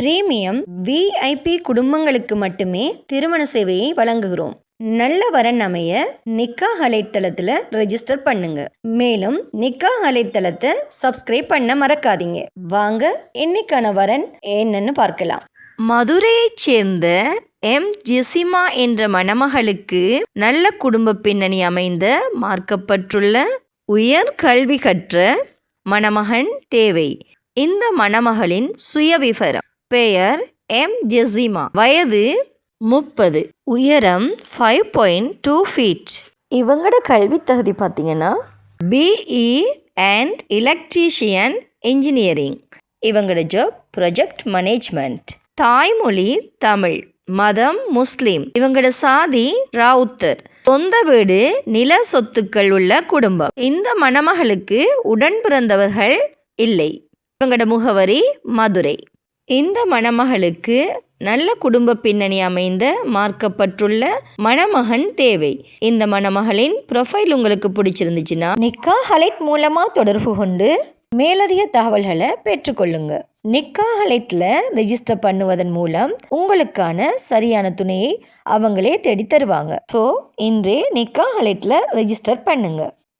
Premium VIP குடும்பங்களுக்கு மட்டுமே திருமண சேவையை வழங்குகிறோம். நல்ல வரன் அமைய நிக்கா அலைத்தளத்தில் ரெஜிஸ்டர் பண்ணுங்க. மேலும் நிக்கா அலைத்தளத்தை சப்ஸ்கிரைப் பண்ண மறக்காதீங்க. வாங்க இன்னைக்கான வரன் என்னன்னு பார்க்கலாம். மதுரையைச் சேர்ந்த எம். ஜெசிமா என்ற மணமகளுக்கு நல்ல குடும்ப பின்னணி அமைந்த மார்க்கப்பட்டுள்ள உயர் கல்வி கற்ற மணமகன் தேவை. இந்த மணமகளின் சுயவிவரம். பெயர் எம் ஜெசிமா வயது முப்பது. உயரம் ஃபைவ் பாயிண்ட் டூ ஃபீட் இவங்களோட கல்வி தகுதி பார்த்தீங்கன்னா பிஇ அண்ட் எலக்ட்ரீஷியன் இன்ஜினியரிங் இவங்களோட ஜாப் ப்ரொஜெக்ட் மேனேஜ்மெண்ட் தாய்மொழி தமிழ். மதம் முஸ்லீம். இவங்களோட சாதி ராவுத்தர். சொந்த வீடு நில சொத்துக்கள் உள்ள குடும்பம். இந்த மணமகளுக்கு உடன் பிறந்தவர்கள் இல்லை. இவங்களோட முகவரி மதுரை. இந்த மணமகளுக்கு நல்ல குடும்ப பின்னணி அமைந்த மார்க்கப்பட்டுள்ள மணமகன் தேவை. இந்த மணமகளின் ப்ரொஃபைல் உங்களுக்கு பிடிச்சிருந்துச்சுன்னா நிக்கா ஹலைட் மூலமாக தொடர்பு கொண்டு மேலதிக தகவல்களை பெற்றுக்கொள்ளுங்க. நிக்கா ஹலைட்டில் ரெஜிஸ்டர் பண்ணுவதன் மூலம் உங்களுக்கான சரியான துணையை அவங்களே தேடி தருவாங்க ஸோ இன்றே நிக்கா ஹலைட்டில் ரெஜிஸ்டர் பண்ணுங்கள்